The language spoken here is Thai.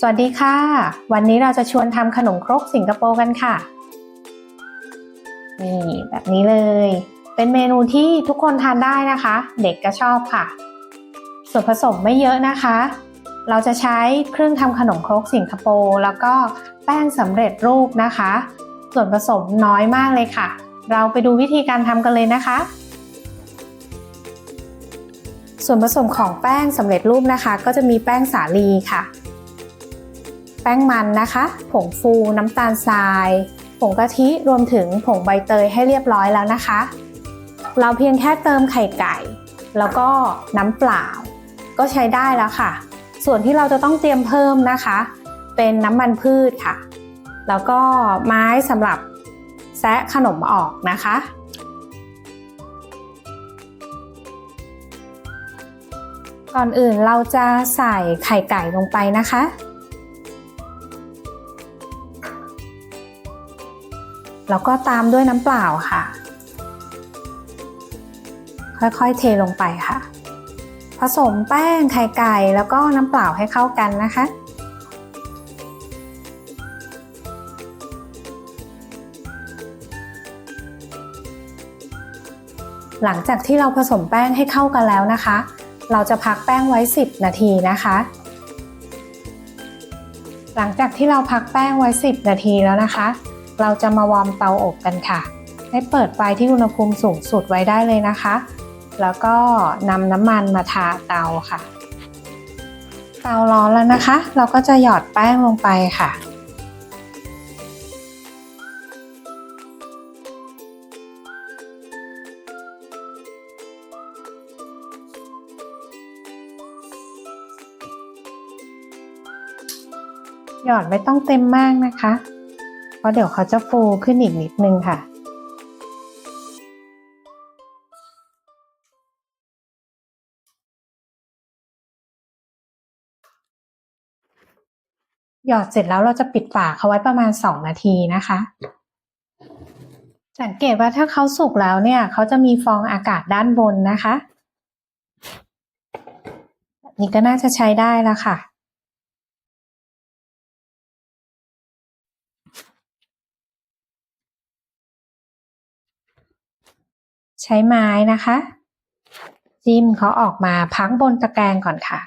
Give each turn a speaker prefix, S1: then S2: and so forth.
S1: สวัสดีค่ะ วันนี้เราจะชวนทำขนมครกสิงคโปร์กันค่ะ นี่แบบนี้เลย เป็นเมนูที่ทุกคนทานได้นะคะ เด็กก็ชอบค่ะ ส่วนผสมไม่เยอะนะคะ เราจะใช้เครื่องทำขนมครกสิงคโปร์แล้วก็แป้งสำเร็จรูปนะคะ ส่วนผสมน้อยมากเลยค่ะ เราไปดูวิธีการทำกันเลยนะคะส่วนผสมของแป้งสำเร็จรูปนะคะ ก็จะมีแป้งสาลีค่ะ แป้งมันนะคะ ผงฟูน้ำตาลทราย ผงกะทิรวมถึงผงใบเตยให้เรียบร้อยแล้วนะคะ เราเพียงแค่เติมไข่ไก่ แล้วก็น้ำเปล่า ก็ใช้ได้แล้วค่ะ ส่วนที่เราจะต้องเตรียมเพิ่มนะคะ เป็นน้ำมันพืชค่ะ แล้วก็ไม้สำหรับแซะขนมออกนะคะก่อนอื่นเราจะใส่ไข่ไก่ลงไปนะคะ แล้วก็ตามด้วยน้ำเปล่าค่ะ ค่อยๆเทลงไปค่ะ ผสมแป้งไข่ไก่แล้วก็น้ำเปล่าให้เข้ากันนะคะหลังจากที่เราผสมแป้งให้เข้ากันแล้วนะคะ เราจะพักแป้งไว้ 10 นาทีนะคะ หลังจากที่เราพักแป้งไว้ 10 นาทีแล้วนะคะ เราจะมาวอร์มเตาอบกันค่ะ ให้เปิดไฟที่อุณหภูมิสูงสุดไว้ได้เลยนะคะ แล้วก็นำน้ำมันมาทาเตาค่ะ เตาร้อนแล้วนะคะ เราก็จะหยอดแป้งลงไปค่ะหยอดไม่ต้องเต็มมากนะคะ ราะเดี๋ยวเขาจะฟูขึ้นอีกนิดนึงค่ะ หยอดเสร็จแล้วเราจะปิดฝาเขาไว้ประมาณ 2 นาทีนะคะ สังเกตว่าถ้าเขาสุกแล้วเนี่ย เขาจะมีฟองอากาศด้านบนนะคะ นี้ก็น่าจะใช้ได้แล้วค่ะ ใช้ไม้นะคะ จิ้มเขาออกมาพักบนตะแกรงก่อนค่ะ